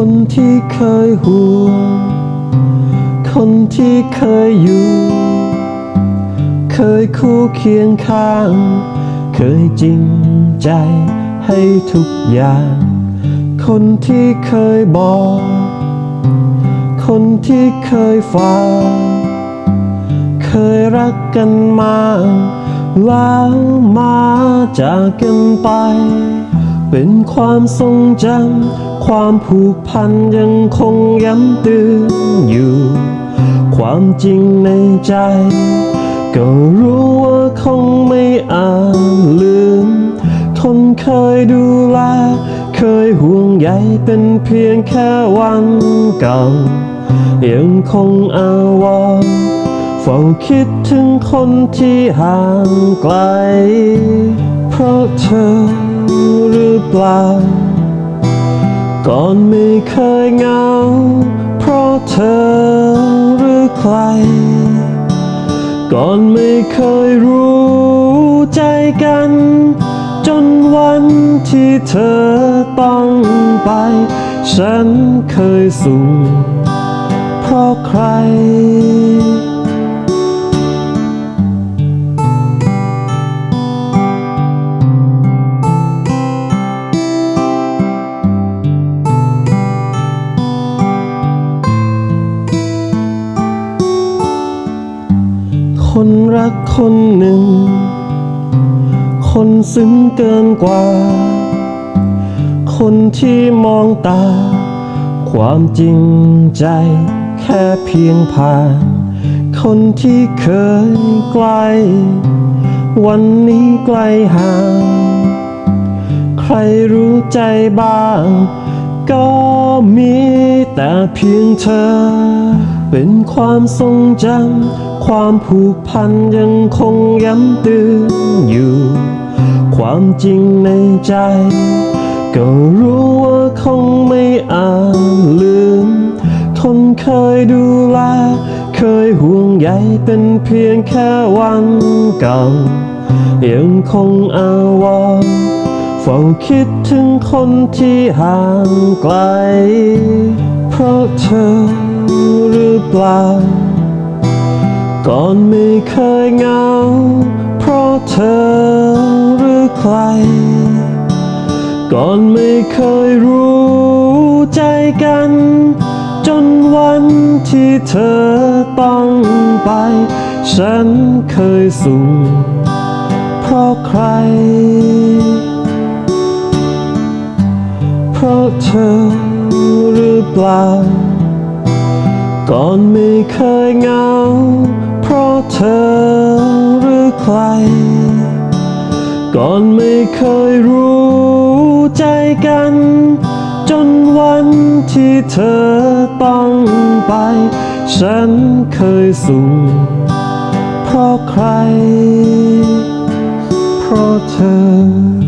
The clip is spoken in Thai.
คนที่เคยห่วง คนที่เคยอยู่ เคยคู่เคียงข้าง เคยจริงใจให้ทุกอย่าง คนที่เคยบอก คนที่เคยฟัง เคยรักกันมา แล้วมาจากกันไป เป็นความทรงจำ ความผูกพันยังคงย้ำเตือนอยู่ ความจริงในใจ ก็รู้ว่าคงไม่อาจลืม คนเคยดูแล เคยห่วงใยเป็นเพียงแค่วันเก่า ยังคงอาวรณ์เฝ้าคิดถึงคนที่ห่างไกล เพราะเธอหรือเปล่า ก่อนไม่เคยเหงา เพราะเธอหรือใคร ก่อนไม่เคยรู้ใจกัน จนวันที่เธอต้องไป ฉันเคยสูงเพราะใคร คนรักคนหนึ่ง คนซึ้งเกินกว่า คนที่มองตา ความจริงใจแค่เพียงผ่าน คนที่เคยใกล้ วันนี้ไกลห่าง ใครรู้ใจบ้าง ก็มีแต่เพียงเธอ เป็นความทรงจำ ความผูกพันยังคงย้ำเตือนอยู่ ความจริงในใจ ก็รู้ว่าคงไม่อาจลืม คนเคยดูแล เคยห่วงใยเป็นเพียงแค่วันเก่า ยังคงอาวรณ์เฝ้าคิดถึงคนที่ห่างไกล เพราะเธอหรือเปล่า ก่อนไม่เคยเหงา เพราะเธอหรือใคร ก่อนไม่เคยรู้ใจกัน จนวันที่เธอต้องไป ฉันเคยสูงเพราะใคร เพราะเธอหรือเปล่า ก่อนไม่เคยเหงา ราะเธอหรือใคร ก่อนไม่เคยรู้ใจกัน จนวันที่เธอต้องไป ฉันเคยสูงเพราะใคร เพราะเธอ